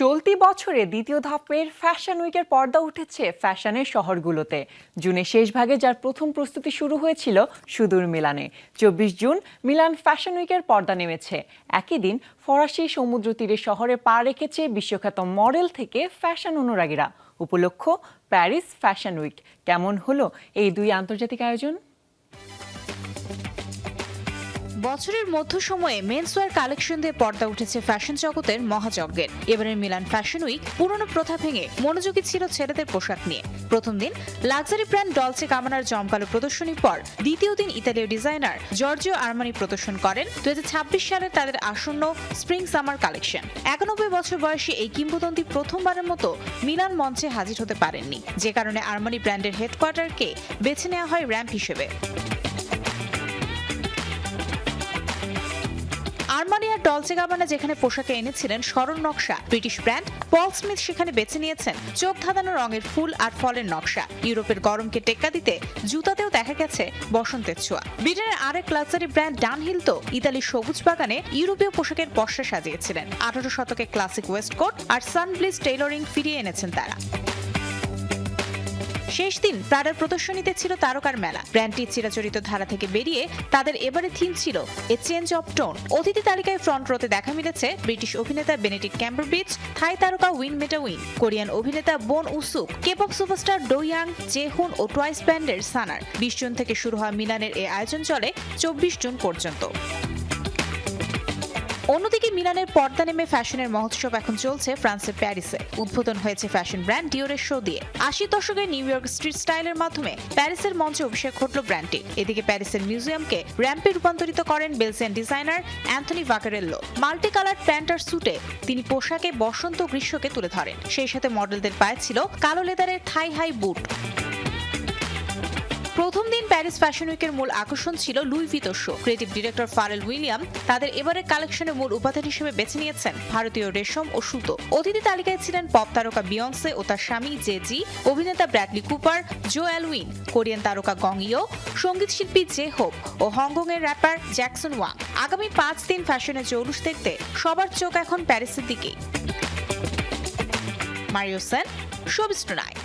চলতি বছরে দ্বিতীয় ধাপের ফ্যাশন উইকের পর্দা উঠেছে ফ্যাশনের শহরগুলোতে। জুনের শেষ ভাগে যার প্রথম প্রস্তুতি শুরু হয়েছিল সুদূর মিলানে। চব্বিশ জুন মিলান ফ্যাশন উইকের পর্দা নেমেছে। একই দিন ফরাসি সমুদ্র তীরে শহরে পা রেখেছে বিশ্বখ্যাত মডেল থেকে ফ্যাশন অনুরাগীরা। উপলক্ষ প্যারিস ফ্যাশন উইক কেমন হলো এই দুই আন্তর্জাতিক আয়োজন? বছরের মধ্য সময়ে মেন্সওয়্যার কালেকশন দিয়ে পর্দা উঠেছে ফ্যাশন জগতের মহাযজ্ঞের। এবারের মিলান ফ্যাশন উইক পুরনো প্রথা ভেঙে মনোযোগী ছিল ছেলেদের পোশাক নিয়ে। প্রথম দিন লাক্সারি ব্র্যান্ড ডলচে কামানার জমকালো প্রদর্শনীর পর দ্বিতীয় দিন ইতালীয় ডিজাইনার জর্জিও আর্মানি প্রদর্শন করেন ছাব্বিশ সালের তাদের আসন্ন স্প্রিং সামার কালেকশন একানব্বই বছর বয়সী এই কিংবদন্তি প্রথমবারের মতো মিলান মঞ্চে হাজির হতে পারেননি। যে কারণে আর্মানি ব্র্যান্ডের হেডকোয়ার্টারকে বেছে নেওয়া হয় র্যাম্প হিসেবে। আরমানি আর ডলচে গাবানা যেখানে পোশাকে এনেছিলেন সরল নকশা, ব্রিটিশ ব্র্যান্ড পল স্মিথ সেখানে বেছে নিয়েছেন চোখ ধাঁধানো রঙের ফুল আর ফলের নকশা। ইউরোপের গরমকে টেক্কা দিতে জুতাতেও দেখা গেছে বসন্তের ছোঁয়া। ব্রিটেনের আরেক লাক্সারি ব্র্যান্ড ডানহিল তো ইতালির সবুজ বাগানে ইউরোপীয় পোশাকের পশ্চা সাজিয়েছিলেন। আঠারো শতকে ক্লাসিক ওয়েস্টকোট আর সানব্লিজ টেইলরিং ফিরিয়ে এনেছেন তারা। শেষ দিন প্রাডার প্রদর্শনীতে ছিল তারকার মেলা। ব্র্যান্ডটি চিরাচরিত ধারা থেকে বেরিয়ে তাদের এবারে থিম ছিল এ চেঞ্জ অফ টোন অতিথি তালিকায় ফ্রন্ট রোতে দেখা মিলেছে ব্রিটিশ অভিনেতা বেনেটিক ক্যাম্বারবিচ, থাই তারকা উইন মেটা উইন কোরিয়ান অভিনেতা বোন উসুক কেপক সুপারস্টার ডোয়াং জেহুন ও টুয়াইস ব্যান্ডের সানার। বিশ জুন থেকে শুরু হওয়া মিলানের এই আয়োজন চলে চব্বিশ জুন পর্যন্ত। অন্যদিকে মিলানের পর্দা নেমে ফ্যাশনের মহোৎসব এখন চলছে ফ্রান্সের প্যারিসে। উদ্বোধন হয়েছে ফ্যাশন ব্র্যান্ড ডিওরের শো দিয়ে। আশি দশকে নিউ ইয়র্ক স্ট্রিট স্টাইলের মাধ্যমে প্যারিসের মঞ্চে অভিষেক ঘটল ব্র্যান্ডটি। এদিকে প্যারিসের মিউজিয়ামকে র্যাম্পে রূপান্তরিত করেন Belgian designer Anthony Vaccarello. Multi colour pants আর স্যুটে তিনি পোশাকে বসন্ত গ্রীষ্মকে তুলে ধরেন। সেই সাথে মডেলদের পায়ে ছিল কালো লেদারের থাই হাই বুট। প্রথম দিন প্যারিস ফ্যাশন উইকের মূল আকর্ষণ ছিল Louis Vuitton show creative director Pharrell Williams তাদের এবারের কালেকশনের মূল উপাদান হিসেবে বেছে নিয়েছেন ভারতীয় রেশম ও সুতো। অতিথি তালিকায় ছিলেন পপ তারকা বিয়ন্সে ও তার স্বামী জে জি অভিনেতা Bradley Cooper Joe Alwyn Korean তারকা গং ইও সংগীত শিল্পী জে হোপ ও হংকং এর র্যাপার জ্যাকসন ওয়াং আগামী পাঁচ দিন ফ্যাশনের জৌলুস দেখতে সবার চোখ এখন প্যারিসের দিকেই। মারিও সেন শোবিস্টনায়